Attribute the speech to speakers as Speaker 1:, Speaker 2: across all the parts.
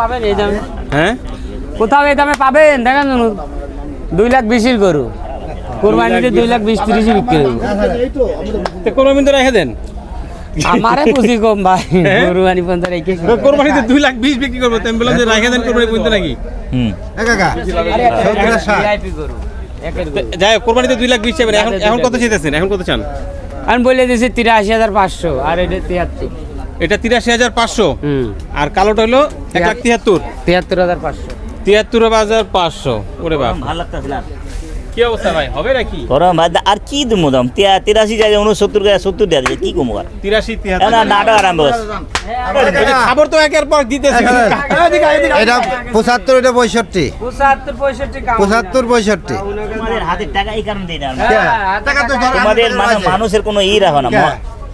Speaker 1: পাবেন এই দামে।
Speaker 2: হ্যাঁ?
Speaker 1: কোথাও এই দামে পাবেন? দেখেন দুই লাখ বিশের গরু। কোরবানিতে দুই লাখ বিশ তিরিশই বিক্রি হবে
Speaker 2: কোরবানি তো রেখে দেন।
Speaker 1: আমারে পুঁজি কম ভাই কোরবানি পর্যন্ত রেখে
Speaker 2: কোরবানিতে দুই লাখ বিশ বিক্রি করব বললাম যে রেখে দেন কোরবানি পর্যন্ত নাকি?
Speaker 3: হুম।
Speaker 2: যাই হোক, কোরবানিতে দুই লাখ বিশ এখন এখন কত চাইতেছেন? এখন কত চান?
Speaker 1: আমি বলে দিয়েছি তিরাশি হাজার পাঁচশো আর এটা তিয়াত্তর।
Speaker 2: এটা তিরাশি হাজার পাঁচশো। আর কালোটা হলো এক লাখ তিয়াত্তর
Speaker 1: তিয়াত্তর। হাজার পাঁচশো।
Speaker 2: তিয়াত্তর হাজার পাঁচশো। ওরে বাপ।
Speaker 3: ভালো লাগতেছিল
Speaker 2: কি অবস্থা ভাই হবে নাকি?
Speaker 3: গরম ভাই আর কি দিমু দাম? তিরাশি যায় উনসত্তর গায়ে সত্তর দেওয়া দিচ্ছে কি কমু আর?
Speaker 2: তিরাশি
Speaker 3: এখন নাটক আরম্ভ
Speaker 2: খবর তো একের পর দিতেছি।
Speaker 4: এটা পঁচাত্তর এটা পঁয়ষট্টি।
Speaker 1: পঁচাত্তর পঁয়ষট্টি
Speaker 4: পঁচাত্তর পঁয়ষট্টি।
Speaker 3: তোমাদের হাতের টাকা এই কারণে দিই না। আমরা।
Speaker 1: হ্যাঁ,
Speaker 3: তোমাদের মানে মানুষের কোনো ই রাখো না।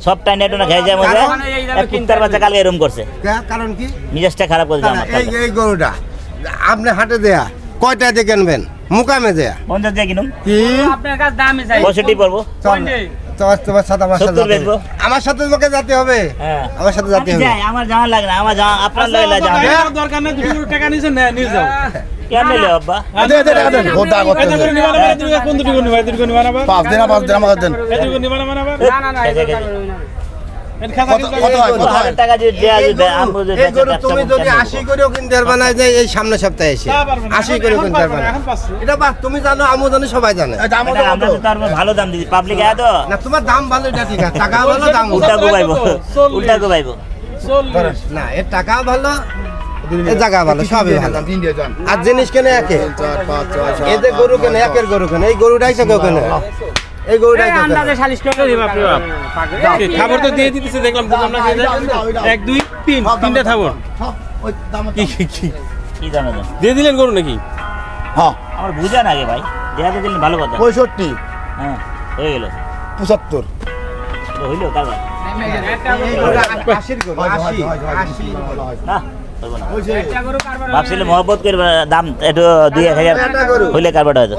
Speaker 3: সব টাইম নেটো না খেয়ে যায় মজা
Speaker 1: দামে
Speaker 3: কুত্তার বাচ্চা কালকে এরম করছে
Speaker 4: কে- কারণ কি
Speaker 3: মিজাজটা খারাপ করে দিলাম
Speaker 4: এই এই গরুটা আপনি হাটে দেয়া কয়টা দিয়ে কিনবেন মুকামে দেয়া
Speaker 3: পঞ্চাশ দিয়ে কিনুম
Speaker 4: কি
Speaker 1: আপনার কাছে দামই চাই
Speaker 3: পঁয়ষট্টি পড়ব
Speaker 4: আমার সাথে যেতে হবে। আমার সাথে তোমাকে যেতে হবে
Speaker 3: হ্যাঁ
Speaker 4: আমার সাথে যেতে হবে
Speaker 3: আমার জামা লাগে না আমার জামা আপনার লাগে না জামা
Speaker 2: দরকার নেই দুশো টাকা নিয়েছেন নিয়ে যাও
Speaker 3: কেন নিলে বাবা
Speaker 5: দে দে টাকা দেন বহুত করতে দেন
Speaker 2: কোন দুটো নিবা দুটো নিবা না
Speaker 5: পাঁচ দিন পাঁচ দিন আমাকে দেন
Speaker 2: দুটো নিবা না মানে
Speaker 1: না না
Speaker 4: তুমি যদি আশি করেও কিনতে পারবে না যে এই সামনে সপ্তাহে এসে। আশি করেও কিনতে পারবে না। এটা বাস তুমি জানো আমিও জানি সবাই জানে।
Speaker 5: এই দাম
Speaker 3: এটা আমরা তো। তার ভালো দাম দিচ্ছি পাবলিক এত
Speaker 4: না তোমার দাম ভালো এটা ঠিক আছে। টাকা ভালো দাম
Speaker 3: উল্টা গোবাইব উল্টা গোবাইব
Speaker 4: না এর টাকা ভালো জায়গা ভালো সবই ভালো। আর জিনিস কেনে একে? এদের গরু কেনে একের গরু কেনে। এই গরুটাই সে কেউ কেনে। এই
Speaker 2: খাবার তো দিয়ে দিতেছে দেখলাম বুঝলাম না এক দুই তিন তিনটা খাবার
Speaker 5: ওই দাম
Speaker 2: কি কি কি?
Speaker 3: কি জানো জানো
Speaker 2: দিয়ে দিলেন গরু নাকি?
Speaker 5: হ্যাঁ।
Speaker 3: আমার বুঝান আগে ভাই। দেখাতে দিলেন ভালো কথা। হ্যাঁ হয়ে গেল। হইল কারবার
Speaker 1: কারবার।
Speaker 3: ভাবছিলাম মহব্বত করে দাম একটু দুই এক হাজার হইলে কারবারটা হয়তো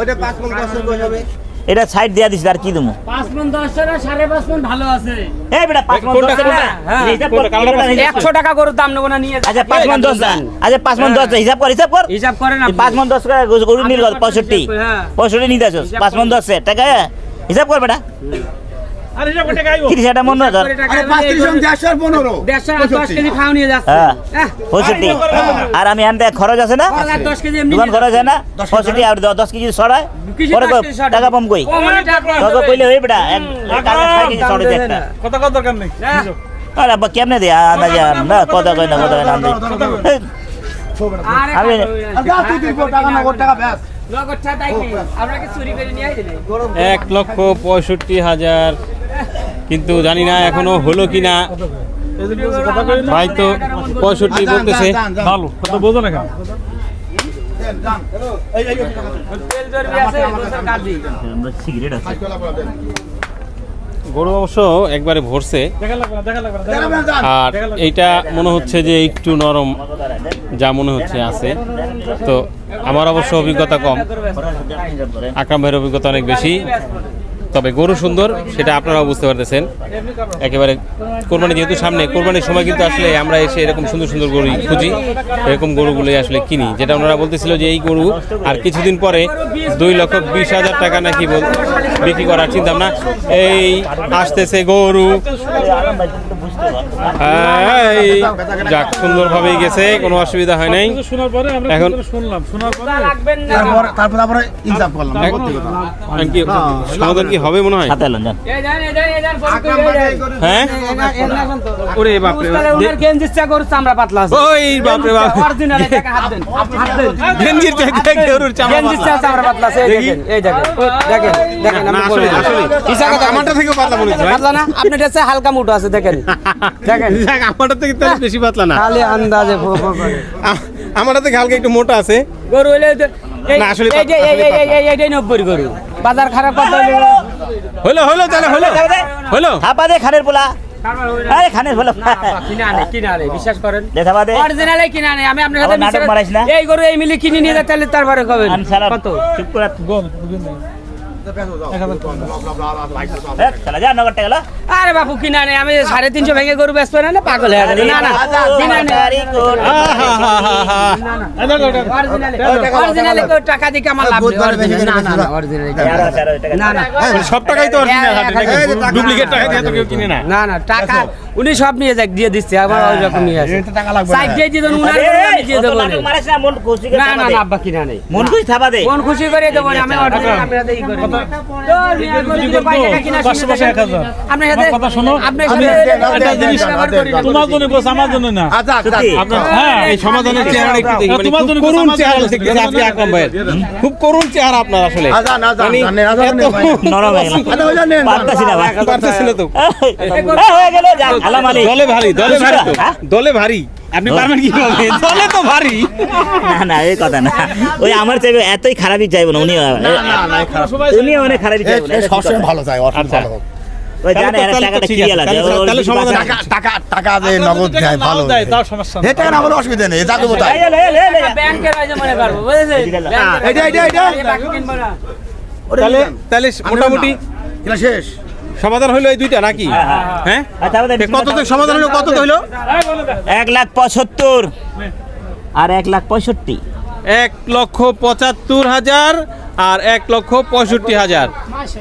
Speaker 3: এটা সাইড দিয়া দিছি আর কি দেবো
Speaker 1: পাঁচ মন দশ টাকা সাড়ে পাঁচ মন ভালো আছে
Speaker 3: এই বেটা পাঁচ মন
Speaker 2: কোনটা,
Speaker 3: দশ টাকা হ্যাঁ, হিসাব কর,
Speaker 2: কোনটা? কালোটা
Speaker 3: কিলোটা হিসাব কর।
Speaker 1: একশো টাকা গরুর দাম নেব না নিয়ে
Speaker 3: আচ্ছা পাঁচ মন দশ
Speaker 1: দাম।
Speaker 3: আচ্ছা পাঁচ মন দশ হিসাব কর হিসাব কর
Speaker 1: হিসাব করেন
Speaker 3: না
Speaker 1: আপনি।
Speaker 3: পাঁচ মন দশ টাকা গরু নিল কত? পঁয়ষট্টি
Speaker 1: হ্যাঁ।
Speaker 3: পঁয়ষট্টি নিতে আসোস
Speaker 1: হিসাব
Speaker 3: পাঁচ মন
Speaker 1: করুন।
Speaker 3: দশ টাকা হিসাব কর বেটা
Speaker 2: আরে
Speaker 3: মন
Speaker 1: আমি
Speaker 3: হ্যাঁ।
Speaker 1: হ্যাঁ,
Speaker 3: আর আমি আনতে খরচ আছে না? দোকান খরচ হয় না? পঁয়ষট্টি আর দশ কেজি সরায় পরে? টাকা কম কই?
Speaker 1: টাকা
Speaker 3: কইলে হই বেটা
Speaker 2: দরকার নেই?
Speaker 1: হ্যাঁ।
Speaker 3: আরে আব্বা কেমনে দে না কই না কই না। আমি-
Speaker 5: আর তুই টাকা নগদ টাকা ব্যাস।
Speaker 2: এক লক্ষ পঁয়ষট্টি হাজার। কিন্তু জানি না এখনও হলো কি না ভাই তো পঁয়ষট্টি বলতেছে।
Speaker 5: ভালো কত বোঝো না কেন।
Speaker 3: আমরা সিগারেট আছে।
Speaker 2: গরু অবশ্য একবারে ভরছে। আর এইটা মনে হচ্ছে যে একটু নরম যা মনে হচ্ছে আছে। তো আমার অবশ্য অভিজ্ঞতা কম। আকরাম ভাইয়ের অভিজ্ঞতা অনেক বেশি। তবে গরু সুন্দর, সেটা আপনারাও বুঝতে পারতেছেন। একেবারে কোরবানি যেহেতু সামনে, কোরবানির সময় কিন্তু আসলে আমরা এসে এরকম সুন্দর সুন্দর গরু খুঁজি, এরকম গরুগুলোই আসলে কিনি। যেটা ওনারা বলতেছিল যে এই গরু আর কিছুদিন পরে দুই লক্ষ বিশ হাজার টাকা নাকি বিক্রি করার চিন্তা ভাবনা এই আসতেছে গরু। যাক সুন্দরভাবেই গেছে কোনো অসুবিধা হয় নাই।
Speaker 6: শোনার পরে আমরা
Speaker 2: এখন
Speaker 6: শুনলাম শোনার পরে।
Speaker 5: তারপর তারপর ইনসাফ করলাম।
Speaker 2: কি সমাধান কি হবে মনে হয়?
Speaker 3: এলেন যান।
Speaker 2: হ্যাঁ
Speaker 1: এই যান, এই যান তো।
Speaker 2: ওরে বাপরে
Speaker 1: বুঝতে ওনার গেঞ্জির চা গরুর চামড়া পাতলা আছে।
Speaker 2: ওই বাপরে বাপ।
Speaker 1: Original, এই হাত দেন, হাত দেন।
Speaker 2: গেঞ্জির চাইতে গরুর চামড়া
Speaker 1: গেঞ্জির চা চামড়া পাতলা আছে, এই দেখেন, এই দেখেন, দেখেন, দেখেন, আমি
Speaker 2: আসলে আসলে।
Speaker 1: হিসাব
Speaker 2: আমারটা থেকে পাতলা
Speaker 1: পাতলা না? আপনার হালকা মুঠো আছে, দেখেন। দেখেন।
Speaker 2: আমারটা থেকে তাহলে বেশি পাতলা না।
Speaker 1: খালি আন্দাজে ফো ফো করে।
Speaker 2: আ- আমারটা থেকে হালকা একটু মোটা আছে।
Speaker 1: গরু হইলে
Speaker 2: না, আসলে
Speaker 1: এই যে-
Speaker 2: পাতলা,
Speaker 1: এই- এই-
Speaker 2: আসলে
Speaker 1: এই- এই- এইটাই নব্বই গরু। বাজার খারাপ কথা
Speaker 2: হলো হলো তাহলে হলো হলো
Speaker 3: থাপা দে খানের পোলা। আরে খানের
Speaker 1: আনে কিনে আনে বিশ্বাস করেন।
Speaker 3: দে দে।
Speaker 1: অরিজিনালে কিনে আনে আমি আপনার সাথে
Speaker 3: নাটক না?
Speaker 1: এই গরু এই মিলি কিনে নিয়ে তাহলে তারপরে কবেন। কত?
Speaker 3: চুপ করে এ,
Speaker 1: সাড়ে তিনশো ভেঙে গরু ব্যস্ত হয়ে টাকা দিয়ে আমার লাভ না না না না
Speaker 4: টাকা
Speaker 1: উনি সব নিয়ে যাক দিয়ে দিচ্ছে আমার ওই রকম নিয়ে আছে
Speaker 5: টাকা লাগবে
Speaker 1: সাইড দিয়ে দিয়ে দেবো উনার দিয়ে দেবো
Speaker 3: না, মন
Speaker 1: না না আব্বা কিনা নেই
Speaker 3: মন খুশি থাপা দে।
Speaker 1: মন খুশি করে দেবো আমি করে নিয়ে
Speaker 5: এক হাজার।
Speaker 1: আপনার সাথে
Speaker 5: কথা শোনো।
Speaker 1: আপনার সাথে
Speaker 5: একটা জিনিস। তোমার জন্য বস আমার জন্য না
Speaker 4: আচ্ছা আচ্ছা
Speaker 3: সত্যি?
Speaker 4: আচ্ছা।
Speaker 5: হ্যাঁ
Speaker 2: এই সমাধানের চেহারা একটু দেখি মানে
Speaker 5: তোমার
Speaker 2: খুব
Speaker 5: জন্য
Speaker 2: করুণ চেহারা দেখতেছি আপনি আকরাম ভাইয়ের খুব করুণ চেহারা আপনার আসলে
Speaker 4: আচ্ছা না জান
Speaker 2: মানে
Speaker 4: জান আচ্ছা ভাই
Speaker 3: নরম হয়ে গেল।
Speaker 4: আচ্ছা ওই জানেন
Speaker 3: পারতাছি না ভাই।
Speaker 2: পারতেছি না তো
Speaker 3: হয়ে গেল, যাক,
Speaker 2: দলে ভারী দলে ভারী তো।
Speaker 3: হ্যাঁ?
Speaker 2: দলে ভারী। আপনি পারবেন কি হবে দলে তো ভারী।
Speaker 3: না না এই কথা না। ওই আমার চাইবে এতই খারাপই চাইব না উনি উনি অনেক খারাপই চাইব না
Speaker 5: সবসময় ভালো চাই অর্থ
Speaker 2: আচ্ছা।
Speaker 5: ভালো। হোক। অসুবিধা নেই
Speaker 1: মনে
Speaker 2: মোটামুটি
Speaker 5: শেষ।
Speaker 2: সমাধান হইল এই দুইটা নাকি? হ্যাঁ
Speaker 3: আচ্ছা,
Speaker 2: কত তো সমাধান হলো কত তো হইল?
Speaker 3: এক লাখ পঁচাত্তর। আর এক লাখ পঁয়ষট্টি।
Speaker 2: এক লক্ষ পঁচাত্তর হাজার আর এক লক্ষ পঁয়ষট্টি হাজার।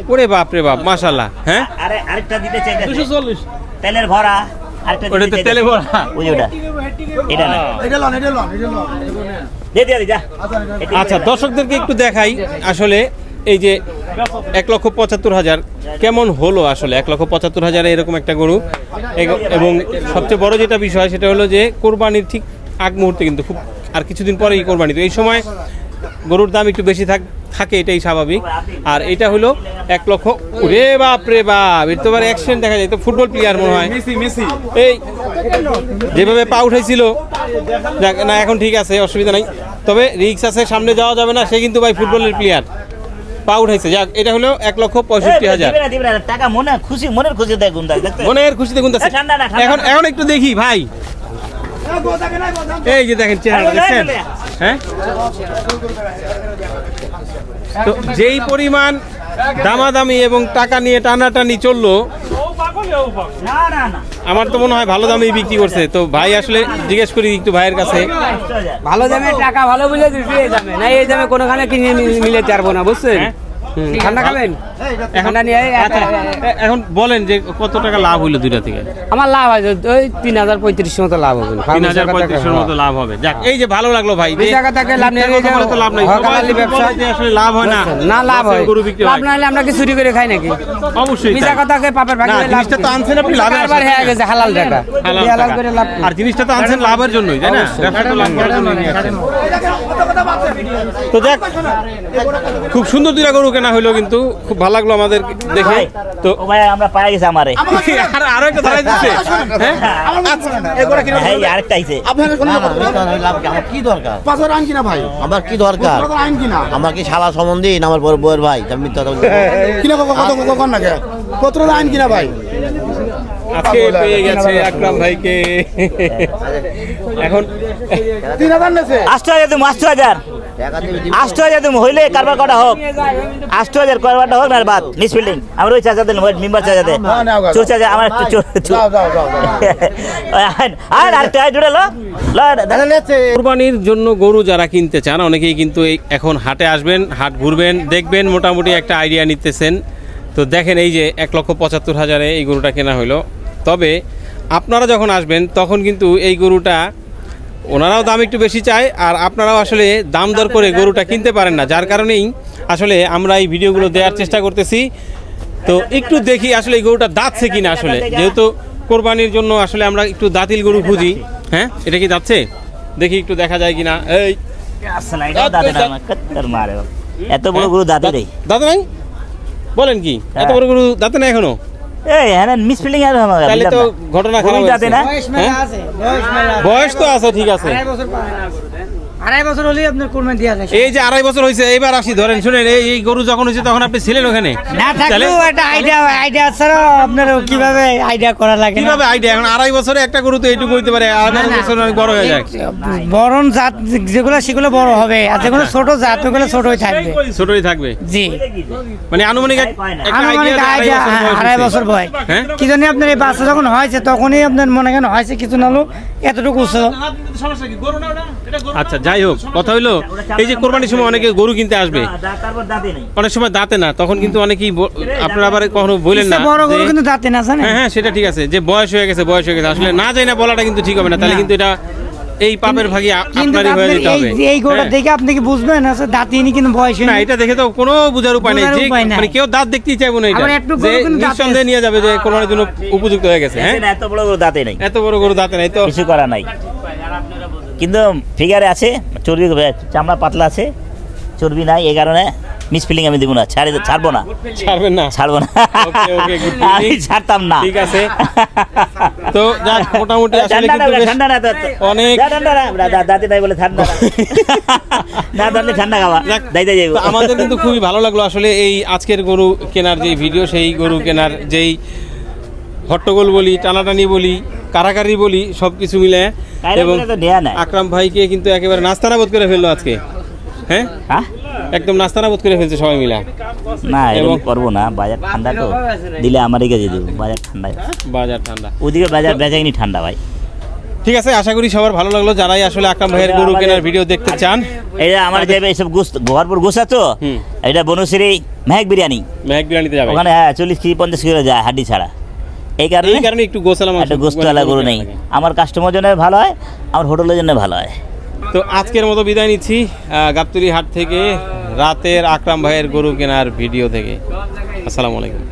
Speaker 2: ওরে বাপ রে বাপ মাশাল্লাহ হ্যাঁ?
Speaker 3: আরে আরেকটা দিতে চাইতে তেলের ভরা আরেকটা
Speaker 2: ওটা তো তেলে ভরা।
Speaker 3: ওই ওটা। এটা না।
Speaker 5: এটা লন এটা লন এটা লন।
Speaker 3: দে দে দে, যা। এটা-
Speaker 2: আচ্ছা দর্শকদেরকে একটু দেখাই আসলে এই যে এক লক্ষ পঁচাত্তর হাজার। কেমন হলো আসলে? এক লক্ষ পঁচাত্তর হাজারে এরকম একটা গরু। এবং সবচেয়ে বড় যেটা বিষয় সেটা হলো যে কোরবানির ঠিক আগ মুহূর্তে কিন্তু খুব আর কিছুদিন পরেই কোরবানি। তো এই সময় গরুর দাম একটু বেশি থাক থাকে এটাই স্বাভাবিক। আর এটা হলো এক লক্ষ রে বাপ রে বাপ! এর তো আবার অ্যাকশন দেখা যায়। তো ফুটবল প্লেয়ার মনে হয়। এই যেভাবে পা উঠাইছিল। না এখন ঠিক আছে অসুবিধা নাই। তবে রিক্স আছে সামনে যাওয়া যাবে না। সে কিন্তু ভাই ফুটবলের প্লেয়ার পা উঠাইছে। যাক এটা হলো এক লক্ষ পঁয়ষট্টি হাজার।
Speaker 3: টাকা মনে খুশি মনের খুশি দেয়
Speaker 2: মনের খুশি দেখুন
Speaker 3: এ, ঠান্ডা না, ঠান্ডা
Speaker 2: এখন এখন একটু দেখি ভাই। এই যে দেখেন চেহারা দেখছেন? হ্যাঁ? তো যেই পরিমাণ দামাদামি এবং টাকা নিয়ে টানাটানি চলল
Speaker 3: না না না।
Speaker 2: আমার তো মনে হয় ভালো দামেই বিক্রি করছে। তো ভাই আসলে জিজ্ঞেস করি একটু ভাইয়ের কাছে।
Speaker 1: ভালো দামে টাকা ভালো বুঝে দামে না এই দামে কোনোখানে কিনে মিলে পারব না বুঝছেন
Speaker 2: হ্যাঁ?
Speaker 1: ঠান্ডা খাবেন
Speaker 2: এখন আচ্ছা, এখন বলেন যে কত টাকা লাভ হইল দুইটা থেকে?
Speaker 1: আমার লাভ আছে ওই তিন হাজার পঁয়ত্রিশ মতো লাভ হবে।
Speaker 2: তিন হাজার পঁয়ত্রিশের মতো লাভ হবে। যাক এই যে ভালো লাগল ভাই
Speaker 1: লাভ নেই,
Speaker 2: লাভ আসলে লাভ হয় না।
Speaker 1: না লাভ হয়।
Speaker 2: গরু বিক্রি
Speaker 1: লাভ না হলে আমরা কি চুরি করে খাই নাকি?
Speaker 2: অবশ্যই
Speaker 1: মিশা কথাকে পাপের ভাগে
Speaker 2: জিনিসটা তো আনছেন আপনি লাভের
Speaker 1: কারবার হয়ে গেছে হালাল টাকা।
Speaker 2: হালাল।
Speaker 1: করে লাভ
Speaker 2: আর জিনিসটা তো আনছেন লাভের জন্যই তাই না? ব্যবসা তো লাভ করার জন্যই। তো দেখ খুব সুন্দর দুইটা গরু কেনা হইল কিন্তু খুব ভালো লাগল আমাদের দেখে। তো
Speaker 3: ও ভাই আমরা পাই গেছি আমারে।
Speaker 2: আর আরও একটা ধরাই দিচ্ছে হ্যাঁ?
Speaker 3: এই আরেকটা আইছে।
Speaker 5: আপনার কোনো
Speaker 4: লাভ কি আমার কি দরকার?
Speaker 5: পাঁচের আইন কিনা ভাই?
Speaker 4: আমার কি দরকার?
Speaker 5: আইন কিনা?
Speaker 4: আমার কি শালা সম্বন্ধে? না আমার বড় বউয়ের ভাই। আমি বলছি।
Speaker 5: কিনা কত কত কত কর না কে পত্র আইন কিনা ভাই?
Speaker 2: আজকে পেয়ে গেছে আকরাম ভাইকে। এখন
Speaker 5: তিন হাজার নেছে।
Speaker 3: আষ্ট হাজার তুমি আষ্ট হাজার। আষ্ট হাজার তুমি হইলে কারবার কটা হোক আষ্ট হাজার কারবারটা হোক না বাদ নিস বিল্ডিং আমার ওই চাচা ওই মেম্বার চাচা
Speaker 5: না।
Speaker 3: চোর চাচা আমার একটু চোর। আর আরেকটা আয় জুড়ে লো
Speaker 2: কোরবানির জন্য গরু যারা কিনতে চান অনেকেই কিন্তু এই এখন হাটে আসবেন হাট ঘুরবেন দেখবেন মোটামুটি একটা আইডিয়া নিতেছেন তো দেখেন এই যে এক লক্ষ পঁচাত্তর হাজারে এই গরুটা কেনা হলো তবে আপনারা যখন আসবেন তখন কিন্তু এই গরুটা ওনারাও দাম একটু বেশি চায় আর আপনারাও আসলে দাম দর করে গরুটা কিনতে পারেন না। যার কারণেই আসলে আমরা এই ভিডিওগুলো দেওয়ার চেষ্টা করতেছি। তো একটু দেখি আসলে এই গরুটা দাঁতছে কিনা আসলে। যেহেতু কোরবানির জন্য আসলে আমরা একটু দাঁতিল গরু খুঁজি। হ্যাঁ? এটা কি যাচ্ছে দেখি একটু দেখা যায় কিনা। এই।
Speaker 3: এত বড় গরু দাদু রে
Speaker 2: দাদা নাই? বলেন কি এত বড় গরু দাঁতে নাই এখনও?
Speaker 3: এই হ্যাঁ মিস ফিল্ডিং আর আমার
Speaker 2: তাহলে তো ঘটনা খারাপ
Speaker 3: গরু না?
Speaker 2: হ্যাঁ? বয়স তো আছে ঠিক আছে।
Speaker 6: আড়াই বছর হলেই আপনার কোরবানি দেওয়া যায়।
Speaker 2: এই যে আড়াই বছর হয়েছে এবার আসি ধরেন শুনেন এই গরু যখন হয়েছে তখন আপনি ছিলেন ওখানে?
Speaker 6: না থাকলেও একটা আইডিয়া আইডিয়া ছাড়া আপনার কীভাবে আইডিয়া করা লাগে
Speaker 2: কীভাবে আইডিয়া এখন আড়াই বছরে একটা গরু তো এইটুকু হইতে পারে আড়াই বছর বড় হয়ে যায়
Speaker 6: জাত যেগুলো সেগুলো বড় হবে আর যেগুলো ছোট জাত ওগুলো ছোটই থাকবে।
Speaker 2: ছোটই থাকবে?
Speaker 6: জি।
Speaker 2: মানে আনুমানিক
Speaker 6: আনুমানিক আইডিয়া আড়াই বছর বয়
Speaker 2: হ্যাঁ?
Speaker 6: কি জানি আপনার এই বাচ্চা যখন হয়েছে তখনই আপনার মনে কেন হয়েছে কিছু না হলো এতটুকু উঁচু
Speaker 2: আচ্ছা যাই হোক কথা হইল এই যে কোরবানির সময় অনেকে গরু কিনতে আসবে।
Speaker 3: তারপর দাঁতে নেই।
Speaker 2: অনেক সময় দাঁতে না তখন কিন্তু অনেকেই আপনারা আবার কখনো বললেন না
Speaker 6: বড় গরু কিন্তু দাঁতে না জানেন?
Speaker 2: হ্যাঁ হ্যাঁ সেটা ঠিক আছে যে বয়স হয়ে গেছে বয়স হয়ে গেছে। আসলে না যাই না বলাটা কিন্তু ঠিক হবে না তাহলে কিন্তু এটা এই পাপের
Speaker 6: কিন্তু
Speaker 2: আপনারই হয়ে যেতে
Speaker 6: এই
Speaker 2: হবে।
Speaker 6: এই গরুটা
Speaker 2: হ্যাঁ।
Speaker 6: দেখে আপনি কি বুঝবেন আছে দাঁতিনি কিন্তু বয়স
Speaker 2: না এটা দেখে তো কোনো বুঝার উপায় নেই। যে মানে কেউ দাঁত দেখতেই চাইব না এটা।
Speaker 6: আবার একটু
Speaker 2: যে
Speaker 6: গরু
Speaker 2: নিঃসন্দেহে নিয়ে যাবে যে কোরবানির জন্য উপযুক্ত হয়ে গেছে হ্যাঁ?
Speaker 3: এত বড় বড় দাঁতে নেই।
Speaker 2: এত বড় গরু দাঁতে নাই তো
Speaker 3: কিছু করা নাই। কিন্তু ফিগারে আছে চর্বি চামড়া পাতলা আছে চর্বি নাই এই কারণে মিসফিলিং আমি দিব না ছাড়ে ছাড়বো না।
Speaker 2: ছাড়বেন না।
Speaker 3: ছাড়বো না। আমি ছাড়তাম না।
Speaker 2: ঠিক আছে। তো যাক মোটামুটি আসলে কিন্তু
Speaker 3: ঠান্ডা না
Speaker 2: অনেক
Speaker 3: ঠান্ডা না দা- দা- বলে ঠান্ডা না। না ঠান্ডা খাওয়া।
Speaker 2: যাক,
Speaker 3: দাইতে যাইব
Speaker 2: আমাদের কিন্তু খুবই ভালো লাগল আসলে এই আজকের গরু কেনার যে ভিডিও সেই গরু কেনার যেই হট্টগোল বলি টানাটানি বলি কারাকারি বলি সব কিছু মিলে এবং। আকরাম ভাইকে কিন্তু একেবারে নাস্তানা বোধ করে ফেলল আজকে। হ্যাঁ?
Speaker 3: হ্যাঁ?
Speaker 2: একদম নাস্তানা বোধ করে ফেলছে সবাই মিলে।
Speaker 3: না
Speaker 2: এবং-
Speaker 3: করব না বাজার ঠান্ডা তো দিলে আমারই কাছে দেবো বাজার ঠান্ডা।
Speaker 2: বাজার ঠান্ডা।
Speaker 3: ওদিকে বাজার বেচাকিনি ঠান্ডা ভাই।
Speaker 2: ঠিক আছে আশা করি সবার ভালো লাগল। যারাই আসলে আকরাম ভাইয়ের গরু কেনার ভিডিও দেখতে চান
Speaker 3: এটা আমার যে এইসব গোস ভরপুর গোস তো? এটা বনশ্রী মেহেক বিরিয়ানি।
Speaker 2: মেহেক বিরিয়ানিতে যাবে।
Speaker 3: ওখানে হ্যাঁ চল্লিশ কেজি পঞ্চাশ কিলো যায় হাড্ডি ছাড়া। এই কারণে
Speaker 2: এই কারণে একটু গোসালা মাংস
Speaker 3: একটা গোস্তওয়ালা গরু নেই। আমার কাস্টমার জন্য ভালো হয় আমার হোটেলের জন্য ভালো হয়।
Speaker 2: তো আজকের মতো বিদায় নিচ্ছি গাবতুরি হাট থেকে রাতের আকরাম ভাইয়ের গরু কেনার ভিডিও থেকে। আসসালামু আলাইকুম।